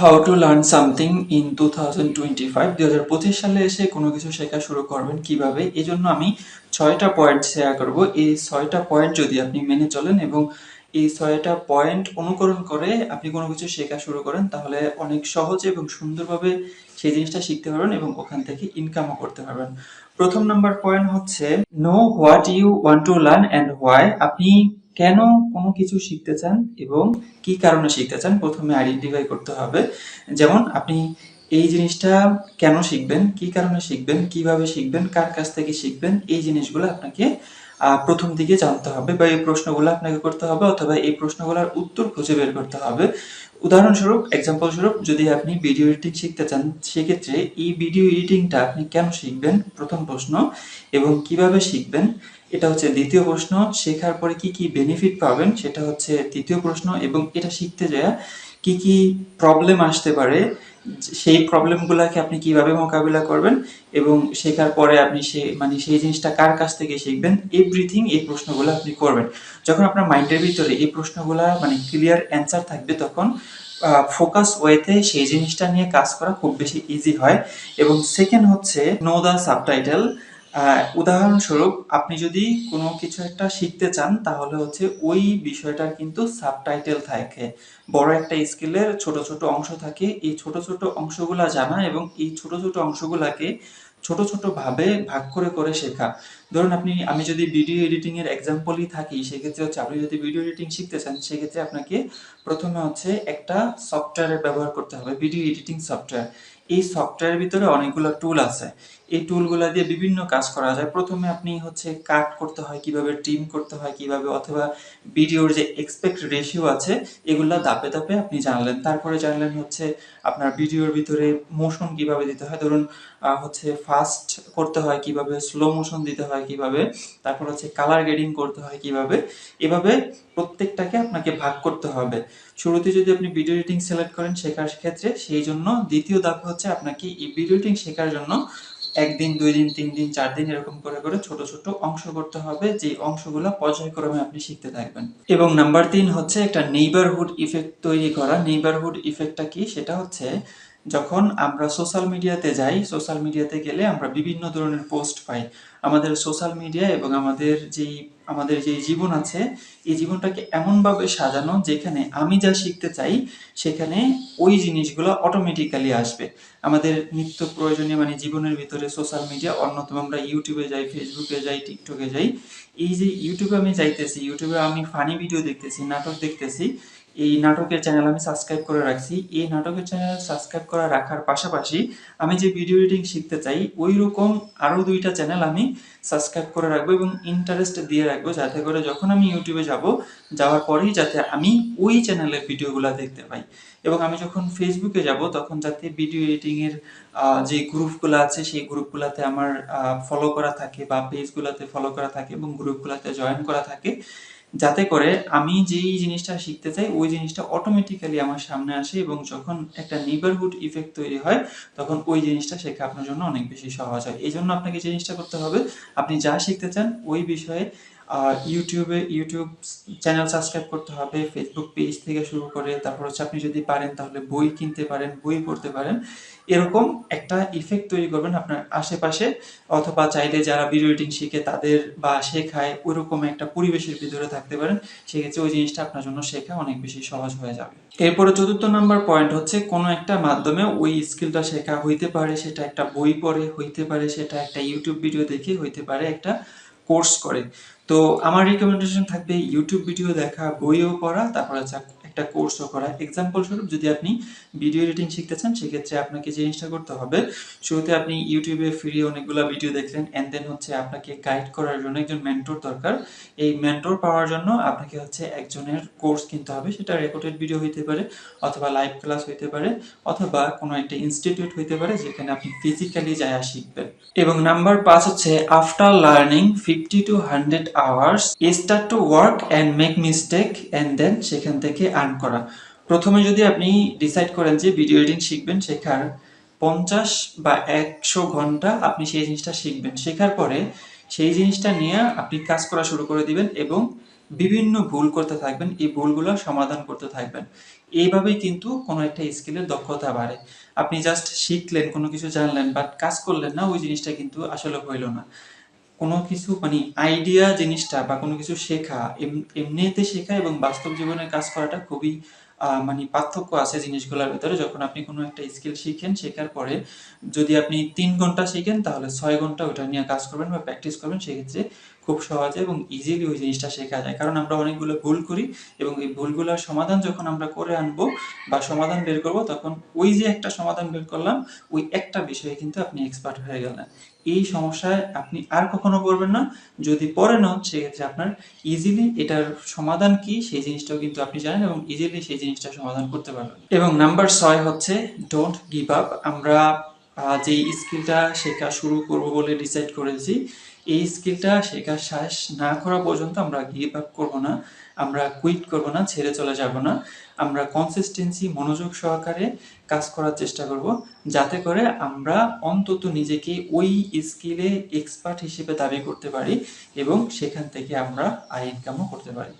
How to learn something in two thousand twenty five দু হাজার পঁচিশ সালে এসে কোনো কিছু শেখা শুরু করবেন কীভাবে এই জন্য আমি ছয়টা পয়েন্ট শেয়ার করব। এই ছয়টা পয়েন্ট যদি আপনি মেনে চলেন এবং এই ছয়টা পয়েন্ট অনুকরণ করে আপনি কোনো কিছু শেখা শুরু করেন, তাহলে অনেক সহজে এবং সুন্দরভাবে সেই জিনিসটা শিখতে পারবেন এবং ওখান থেকে ইনকামও করতে পারবেন। প্রথম নাম্বার পয়েন্ট হচ্ছে know what you want to learn and why আপনি কেন কোনো কিছু শিখতে চান এবং কি কারণে শিখতে চান প্রথমে আইডেন্টিফাই করতে হবে। যেমন আপনি এই জিনিসটা কেন শিখবেন, কি কারণে শিখবেন, কীভাবে শিখবেন, কার কাছ থেকে শিখবেন, এই জিনিসগুলো আপনাকে প্রথম দিকে জানতে হবে বা এই প্রশ্নগুলো আপনাকে করতে হবে অথবা এই প্রশ্নগুলোর উত্তর খুঁজে বের করতে হবে। উদাহরণস্বরূপ এক্সাম্পল স্বরূপ, যদি আপনি ভিডিও এডিটিং শিখতে চান, সেক্ষেত্রে এই ভিডিও এডিটিংটা আপনি কেন শিখবেন? প্রথম প্রশ্ন। এবং কীভাবে শিখবেন? এটা হচ্ছে দ্বিতীয় প্রশ্ন, শেখার পরে কি কি বেনিফিট পাবেন সেটা হচ্ছে তৃতীয় প্রশ্ন এবং এটা শিখতে যায় কি কি প্রবলেম আসতে পারে, সেই প্রবলেমগুলোকে আপনি কীভাবে মোকাবিলা করবেন এবং শেখার পরে আপনি সে মানে সেই জিনিসটা কার কাছ থেকে শিখবেন এভরিথিং এই প্রশ্নগুলো আপনি করবেন। যখন আপনার মাইন্ডের ভিতরে এই প্রশ্নগুলো মানে ক্লিয়ার অ্যান্সার থাকবে তখন ফোকাস ওয়েতে সেই জিনিসটা নিয়ে কাজ করা খুব বেশি ইজি হয়। এবং সেকেন্ড হচ্ছে নো দ্য সাবটাইটেল উদাহরণস্বরূপ আপনি যদি কোনো কিছু একটা শিখতে চান, তাহলে হচ্ছে ওই বিষয়টার কিন্তু সাবটাইটেল থাকে। বড় একটা স্কেলের ছোট ছোট অংশ থাকে। এই ছোট ছোট অংশগুলা জানা এবং এই ছোট ছোট অংশগুলাকে ছোট ছোট ভাবে ভাগ করে করে শেখা। ধরুন আপনি, আমি যদি ভিডিও এডিটিং এর এক্সাম্পলই থাকি, সেক্ষেত্রে হচ্ছে আপনি যদি ভিডিও এডিটিং শিখতে চান, সেক্ষেত্রে আপনাকে প্রথমে হচ্ছে একটা সফটওয়্যারের ব্যবহার করতে হবে ভিডিও এডিটিং সফটওয়্যার এই সফটওয়্যারের ভিতরে অনেকগুলো টুল আছে। এই টুলগুলা দিয়ে বিভিন্ন কাজ করা যায়। প্রথমে আপনি হচ্ছে কাট করতে হয়, কীভাবে ট্রিম করতে হয়, কীভাবে অথবা ভিডিওর যে এক্সপেক্ট রেশিও আছে, এগুলা ধাপে ধাপে আপনি জানলেন। তারপরে জানলেন হচ্ছে আপনার ভিডিওর ভিতরে মোশন কীভাবে দিতে হয়। ধরুন হচ্ছে ফাস্ট করতে হয়, কীভাবে স্লো মোশন দিতে হয়, কীভাবে? তারপর হচ্ছে কালার গ্রেডিং করতে হয়, কীভাবে? এভাবে প্রত্যেকটাকে আপনাকে ভাগ করতে হবে। শুরুতে যদি আপনি ভিডিও এডিটিং সিলেক্ট করেন, শেখার ক্ষেত্রে সেই জন্য দ্বিতীয় ধাপ হচ্ছে আপনাকে এই ভিডিও এডিটিং শেখার জন্য একদিন দুই দিন তিন দিন চার দিন এরকম করে করে ছোট ছোট অংশ করতে হবে। যে অংশগুলো পর্যায়ক্রমে আপনি শিখতে থাকবেন। এবং নাম্বার তিন হচ্ছে একটা নেইবারহুড ইফেক্ট তৈরি করা। নেইবারহুড ইফেক্টটা কি? সেটা হচ্ছে যখন আমরা সোশ্যাল মিডিয়াতে যাই সোশ্যাল মিডিয়াতে গেলে আমরা বিভিন্ন ধরনের পোস্ট পাই। আমাদের সোশ্যাল মিডিয়া এবং আমাদের যেই, আমাদের যে জীবন আছে, এই জীবনটাকে এমনভাবে সাজানো যেখানে আমি যা শিখতে চাই, সেখানে ওই জিনিসগুলো অটোমেটিক্যালি আসবে। আমাদের নিত্য প্রয়োজনীয় মানে জীবনের ভিতরে সোশ্যাল মিডিয়া অন্যতম আমরা ইউটিউবে যাই ফেসবুকে যাই টিকটকে যাই, এই যে ইউটিউবে আমি যাইতেছি ইউটিউবে আমি ফানি ভিডিও দেখতেছি, নাটক দেখতেছি, এই নাটকের চ্যানেল আমি সাবস্ক্রাইব করে রাখছি, এই নাটকের চ্যানেল সাবস্ক্রাইব করা রাখার পাশাপাশি আমি যে ভিডিও এডিটিং শিখতে চাই ওই রকম আরও দুইটা চ্যানেল আমি সাবস্ক্রাইব করে রাখব এবং ইন্টারেস্ট দিয়ে রাখব, যাতে করে যখন আমি ইউটিউবে যাব, যাওয়ার পরেই যাতে আমি ওই চ্যানেলের ভিডিওগুলো দেখতে পাই। এবং আমি যখন ফেসবুকে যাব, তখন যাতে ভিডিও এডিটিংয়ের যে গ্রুপগুলো আছে, সেই গ্রুপগুলোতে আমার ফলো করা থাকে বা পেজগুলোতে ফলো করা থাকে এবং গ্রুপগুলোতে জয়েন করা থাকে যাতে করে আমি যেই জিনিসটা শিখতে চাই, ওই জিনিসটা অটোমেটিক্যালি আমার সামনে আসে এবং যখন একটা নেইবারহুড ইফেক্ট তৈরি হয়, তখন ওই জিনিসটা শেখা আপনার জন্য অনেক বেশি সহজ হয়। এই জন্য আপনাকে জিনিসটা করতে হবে, আপনি যা শিখতে চান, ওই বিষয়ে ইউটিউবে ইউটিউব চ্যানেল সাবস্ক্রাইব করতে হবে ফেসবুক পেজ থেকে শুরু করে, তারপর হচ্ছে আপনি যদি পারেন তাহলে বই কিনতে পারেন, বই পড়তে পারেন। এরকম একটা ইফেক্ট তৈরি করবেন আপনার আশেপাশে, অথবা চাইলে যারা ভিডিও এডিটিং শিখে তাদের বা শেখায় ওইরকম একটা পরিবেশের ভিতরে থাকতে পারেন। সেক্ষেত্রে ওই জিনিসটা আপনার জন্য শেখা অনেক বেশি সহজ হয়ে যাবে। এরপরে চতুর্থ নাম্বার পয়েন্ট হচ্ছে কোনো একটা মাধ্যমে ওই স্কিলটা শেখা হইতে পারে, সেটা একটা বই পড়ে, হইতে পারে, সেটা একটা ইউটিউব ভিডিও দেখে হইতে পারে একটা কোর্স করে। তো আমার রিকমেন্ডেশন থাকবে ইউটিউব ভিডিও দেখা বইও পড়া তারপর হচ্ছে একটা কোর্সও করা। এক্সাম্পল স্বরূপ যদি আপনি ভিডিও এডিটিং শিখতে চান, সেক্ষেত্রে আপনাকে যে জিনিসটা করতে হবে, শুরুতে আপনি ইউটিউবে ফ্রি অনেকগুলো ভিডিও দেখলেন অ্যান্ড দেন হচ্ছে আপনাকে গাইড করার জন্য একজন মেন্টর দরকার। এই মেন্টর পাওয়ার জন্য আপনাকে হচ্ছে একজনের কোর্স কিনতে হবে, সেটা রেকর্ডেড ভিডিও হইতে পারে, অথবা লাইভ ক্লাস হইতে পারে, অথবা কোনো একটা ইনস্টিটিউট হইতে পারে, যেখানে আপনি ফিজিক্যালি যায় শিখবেন। এবং নাম্বার পাঁচ হচ্ছে after learning fifty to hundred hours start to work and make mistake and then সেখান থেকে আর্ন করা। প্রথমে যদি আপনি ডিসাইড করেন যে ভিডিও এডিটিং শিখবেন, শেখার পঞ্চাশ বা একশো ঘণ্টা আপনি সেই জিনিসটা শিখবেন। শেখার পরে সেই জিনিসটা নিয়ে আপনি কাজ করা শুরু করে দিবেন এবং বিভিন্ন ভুল করতে থাকবেন, এই ভুলগুলো সমাধান করতে থাকবেন। এইভাবেই কিন্তু কোনো একটা স্কিলের দক্ষতা বাড়ে। আপনি জাস্ট শিখলেন, কোনো কিছু জানলেন বাট কাজ করলেন না, ওই জিনিসটা কিন্তু আসলে হইল না। কোনো কিছু মানে আইডিয়া জিনিসটা বা কোনো কিছু শেখা, এম- এমনিতে শেখা এবং বাস্তব জীবনে কাজ করাটা খুবই মানে পার্থক্য আছে জিনিসগুলোর ভিতরে। যখন আপনি কোনো একটা স্কিল শিখেন, শেখার পরে যদি আপনি তিন ঘণ্টা শিখেন, তাহলে ছয় ঘণ্টা ওটা নিয়ে কাজ করবেন বা প্র্যাকটিস করবেন। সেক্ষেত্রে খুব সহজে এবং ইজিলি ওই জিনিসটা শেখা যায়। কারণ আমরা অনেকগুলো ভুল করি এবং এই ভুলগুলোর সমাধান যখন আমরা করে আনব বা সমাধান বের করব, তখন ওই যে একটা সমাধান বের করলাম, ওই একটা বিষয়ে কিন্তু আপনি এক্সপার্ট হয়ে গেলেন। এই সমস্যায় আপনি আর কখনো পড়বেন না। যদি পড়ে নন, সেক্ষেত্রে আপনার ইজিলি এটার সমাধান কি, সেই জিনিসটাও কিন্তু আপনি জানেন এবং ইজিলি সেই জিনিসটা সমাধান করতে পারবেন। এবং নাম্বার ছয় হচ্ছে ডোন্ট গিভ আপ আমরা যে স্কিলটা শেখা শুরু করব বলে ডিসাইড করেছি এই স্কিলটা শেখার শেষ না করা পর্যন্ত আমরা গিভ আপ করব না, আমরা কুইট করব না, ছেড়ে চলে যাব না। আমরা কনসিস্টেন্সি মনোযোগ সহকারে কাজ করার চেষ্টা করব, যাতে করে আমরা অন্তত নিজেকে ওই স্কিলে এক্সপার্ট হিসেবে দাবি করতে পারি এবং সেখান থেকে আমরা আয় ইনকামও করতে পারি।